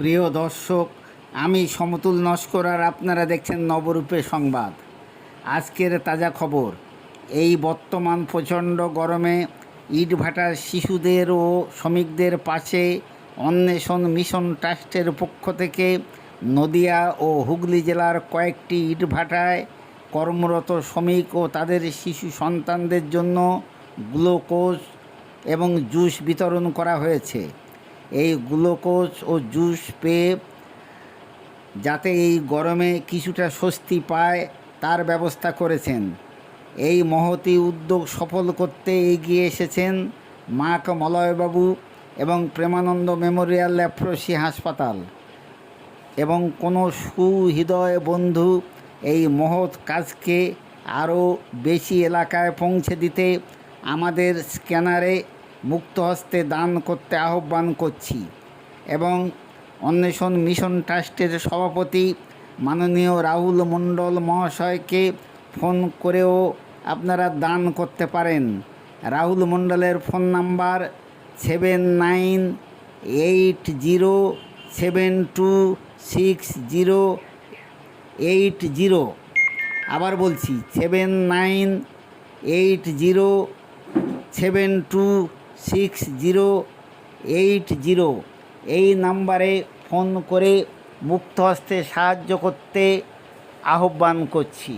প্রিয় দর্শক, আমি সমতুল নস্কর আর আপনারা দেখছেন নবরূপে সংবাদ। আজকের তাজা খবর, এই বর্তমান প্রচণ্ড গরমে ইটভাটার শিশুদের ও শ্রমিকদের পাশে অন্বেষণ মিশন ট্রাস্টের পক্ষ থেকে নদিয়া ও হুগলি জেলার কয়েকটি ইটভাটায় কর্মরত শ্রমিক ও তাদের শিশু সন্তানদের জন্য গ্লুকোজ এবং জুস বিতরণ করা হয়েছে। এই গ্লুকোজ ও জুস পেয়ে যাতে এই গরমে কিছুটা স্বস্তি পায়, তার ব্যবস্থা করেছেন। এই মহতি উদ্যোগ সফল করতে এগিয়ে এসেছেন মাক মলয়বাবু এবং প্রেমানন্দ মেমোরিয়াল ল্যাপ্রসি হাসপাতাল এবং কোনো সুহৃদয় বন্ধু এই মহৎ কাজকে আরও বেশি এলাকায় পৌঁছে দিতে আমাদের স্ক্যানারে মুক্ত হস্তে দান করতে আহ্বান করছি এবং অন্বেষণ মিশন ট্রাস্টের সভাপতি মাননীয় রাহুল মণ্ডল মহাশয়কে ফোন করেও আপনারা দান করতে পারেন। রাহুল মণ্ডলের phone number seven nine eight zero seven two six zero eight zero. আবার বলছি, seven nine eight zero seven two six zero eight zero এই নাম্বারে ফোন করে মুক্ত হস্তে সাহায্য করতে আহ্বান করছি।